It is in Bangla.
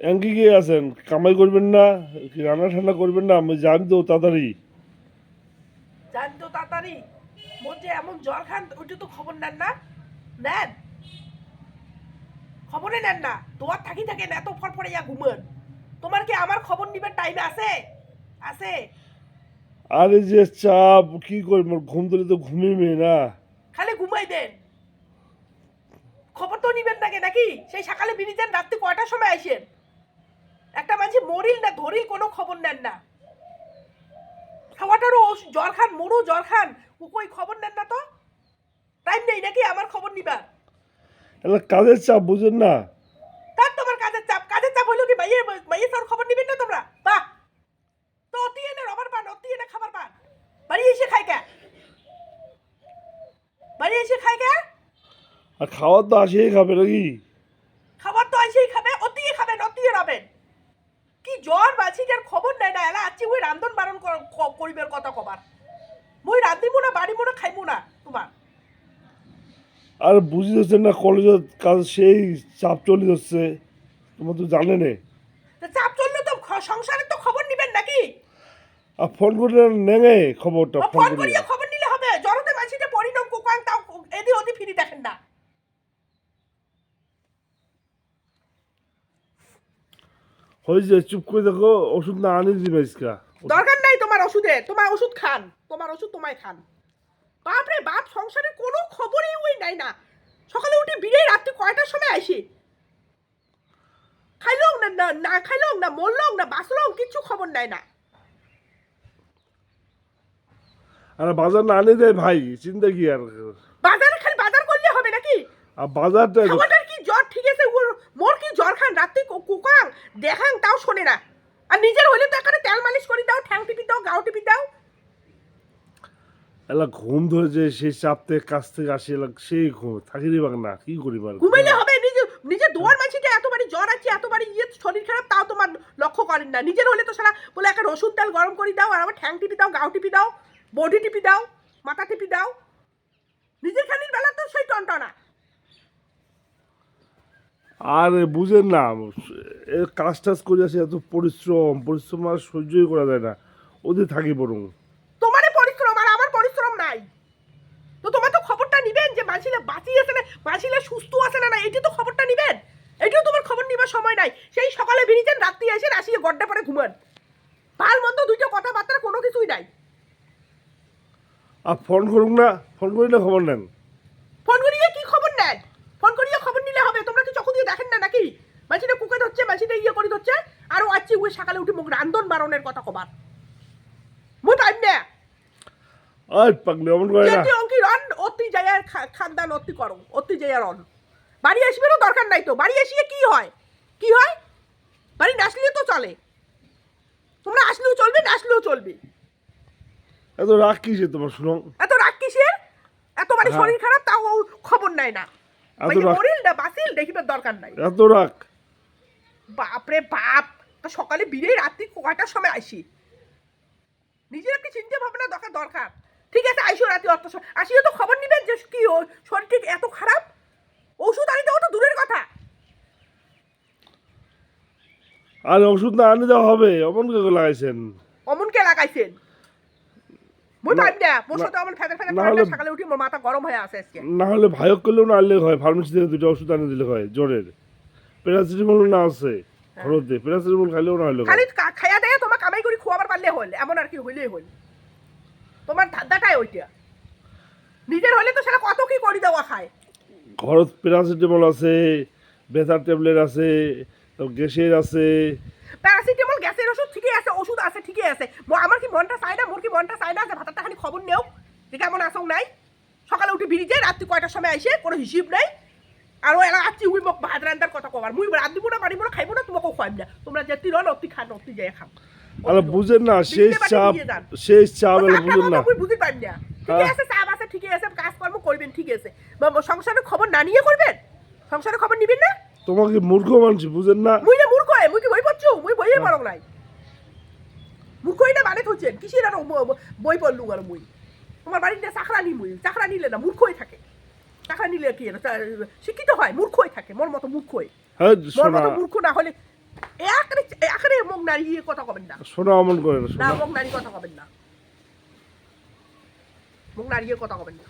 এঙ্কি গিয়ে আছেন কামাই করবেন না কি রান্না ঠান্না করবেন না আমি জানি তো তাড়াতাড়ি। জান তো তাড়াতাড়ি। মোর যে এমন জ্বর খান ওইটা তো খবর নেন না। নেন। খবরে নেন না। তোমার থাকি থাকে না এত ফটফটে ইয়া ঘুমন। তোমার কি আমার খবর নিবার টাইম আছে? আছে? আরে যে চাপ কি করব ঘুম দিলে তো ঘুমিয়ে না। খালি ঘুমাই দেন। খবর তো নিবেন নাকি নাকি? সেই সকালে বেরিয়েছেন রাত্রি কয়টার সময় আসেন একটা মানুষ মরিল না ধরিল কোনো খবর নেন না। খাওয়াটারও জ্বর খান মরু জ্বর খান ও কই খবর নেন না তো? টাইম নেই নাকি আমার খবর নিবা এলা কাজের চাপ বুঝেন না। তার তোমার কাজের চাপ? কাজের চাপ হইল কি মাইয়ের মাইয়ের তোর খবর নিবেন না তোমরা? বাহ! তো অতি এনে রবার পান অতি এনে খাবার পান। বাড়ি এসে খাই কে? বাড়ি এসে খাই কে? আর খাওয়ার তো আসেই খাবে নাকি? খাবার তো আইসেই খাবে অতিয়ে খাবেন অতিয়ে রবেন। কি জ্বর বাছিটার খবর নাই না? এলা আছি ওই রান্ধন বারণ কর- করিবের কথা কবার। মই রান্ধিমু না বাড়িমু না খাইমু না তোমার। আর বুঝি যাচ্ছে না কলেজের কাজ সেই চাপ চলে যাচ্ছে তোমার তো জানে নে। চাপ চললে তো সংসারে তো খবর নিবেন নাকি? আর ফোন করে নেঙে খবরটা ফোন করে করিয়ে খবর নিলে হবে জড়তে মাছিটা পরিণাম কোকাং তাও এদি ওদি ফিরি দেখেন না হয়েছে চুপ করে দেখো ওষুধ না আনি দিবে ইসকা দরকার নাই তোমার ওষুধে তোমার ওষুধ খান তোমার ওষুধ তোমায় খান। বাপরে বাপ সংসারে কোনো খবরই ওই নাই না। সকালে উঠে বিড়ে রাত্রি কয়টার সময় আসি? খাইলং না না না খাইলং না মরলং না বাঁচলং কিচ্ছু খবর নাই না। আর বাজার না আনি দেয় ভাই চিন্তা কি আর? বাজারে খালি বাজার করলে হবে নাকি? আর বাজারটা খাবারটার কি জ্বর ঠিক আছে ওর মোর কি জ্বর খান রাত্রি কো- কুকাং দেখাং তাও শোনে না। আর নিজের হইলে তো এখানে তেল মালিশ করে দাও ঠ্যাং টিপি দাও গাও টিপি দাও। এলা ঘুম ধরেছে সেই চাপ থেকে কাছ থেকে আসে এলা সেই ঘুম থাকি দিবাক না কি করি আর? ঘুমাইলে হবে নিজে নিজে দুয়ার মাঝিতে এতবারই জ্বর আছে এতবারই ইয়ে শরীর খারাপ তাও তোমার লক্ষ্য করেন না। নিজের হলে তো সারা বলে একটা রসুন তেল গরম করে দাও আর আমার ঠ্যাং টিপি দাও গাও টিপি দাও বডি টিপি দাও মাথা টিপি দাও। নিজের খানির বেলা তো সেই আর বুঝেন না এ কাজ টাজ করে আসে এত পরিশ্রম পরিশ্রম আর সহ্যই করা যায় না। ওদের থাকি বরং। তোমারই পরিশ্রম আর আমার পরিশ্রম নাই। তো তোমার তো খবরটা নিবেন যে মাছিলে বাঁচিয়েছে না মাছিলে সুস্থ আছে না না এটি তো খবরটা নিবেন। এটিও তোমার খবর নিবার সময় নাই। সেই সকালে বেরিয়েছেন রাত্রি এসে আসিয়ে গড্ডা পরে ঘুমান। ভালো মন্দ দুইটা কথাবার্তা কোনো কিছুই নাই। আর ফোন করুক না ফোন করিলে খবর নেন। ফোন করিয়ে কি খবর নেন ফোন করিয়ে খবর নিলে হবে তোমরা কি চকু দিয়ে দেখেন না নাকি? মাছিটা কুকে ধরছে মাছিটা ইয়ে করে ধরছে। আর ও আছি ওই সকালে উঠে মুখ রান্ধন বারণের কথা কবার। মুই টাইম না আর পাগলি অমন করে না। অঙ্কি রন অতি খানদান অতি করো অতি জায়গা রন। বাড়ি আসবেরও দরকার নাই তো বাড়ি আসিয়ে কি হয়? কি হয়? বাড়ি না আসলেও তো চলে। তোমরা আসলেও চলবে না আসলেও চলবে। এত রাগ কিসে তোমার শুনো? এত রাগ কিসের? এত বাড়ি হ্যাঁ। শরীর খারাপ তাও খবর নেয় না। এত রাগ। মরিল বাসিল দেখিবার দরকার নাই। এত রাগ। বাপরে বাপ তা সকালে বিরে রাত্রি কয়টার সময় আসি? নিজের একটি চিন্তা ভাবনা দরকার দরকার। ঠিক আছে আইসো রাত্রি অত আসিও তো খবর নিবেন যে কি শরীর ঠিক এত খারাপ? ওষুধ আনি দেওয়া তো দূরের কথা। আর ওষুধ না আনি দেওয়া হবে অমন করে লাগাইছেন? অমনকে লাগাইছেন? মই না- মোর সাথে আমার ফেদে ফেদে ঠান্ডা হলে- সকালে উঠি মোর মাথা গরম হয়ে আসে আজকে। না হলে ভায়ক করলেও না আনলে হয় ফার্মেসি থেকে দুটো ওষুধ আনি দিলে হয় জ্বরের। প্যারাসিটামল না আছে প্যারাসিটামল খাইলেও না হলে খালি খাইয়া দেয় তোমার কামাই করে খোয়াবার পারলে হল এমন আর কি হইলেই হল। তোমার ধান্দাটাই ওইটা। নিজের হলে তো সেটা কত কি করি দেওয়া খায়। ঘরত প্যারাসিটামল আছে ব্যথার ট্যাবলেট আছে গ্যাসের আছে। প্যারাসিটামল গ্যাসের ওষুধ ঠিকই আছে ওষুধ আছে ঠিকই আছে। আমার কি মনটা চায় না? মোর কি মনটা চায় না যে ভাতারটা খালি খবর নেও? যে কেমন আসং নাই? সকালে উঠে বেরিয়ে যায় রাত্রি কয়টার সময় আইসে কোনো হিসিব নাই। আর ও এলা আচ্ছি উই মোক ভাত রান্নার কথা কবার। মুই রাত দিব না পারিব না খাইব না তোমাকেও খাইব না। তোমরা যে তিরন অতি খান অতি যায় খাও আর বুঝেন না শেষ চাপ শেষ চাপ এলা বুঝেন না। মুই বুঝি পাইব না। ঠিকই হ্যাঁ। আছে চাপ আছে ঠিকই আছে কাজকর্ম করবেন ঠিক আছে। সংসারের খবর না নিয়ে করবেন? সংসারের খবর নিবেন না? তোমাকে মূর্খ মানুষ বুঝেন না। মুই না মূর্খ হয় মুই কি বই পড়ছো মুই বইয়ে পড়ং নাই। মূর্খই না মানে হচ্ছেন কিসের আর বই পড়লু আর মুই? তোমার বাড়িতে চাকরা নি মুই? চাকরা নিলে না মূর্খই থাকে। চাকরা নিলে কি শিক্ষিত হয় মূর্খই থাকে মোর মতো মূর্খই। মোর মতো মূর্খ না হলে এখানে এখানে মুখ নাড়িয়ে কথা কবেন না। শোনা অমন করে না না শোনা মুখ নাড়িয়ে কথা কবেন না। মুখ নাড়িয়ে কথা কবেন না।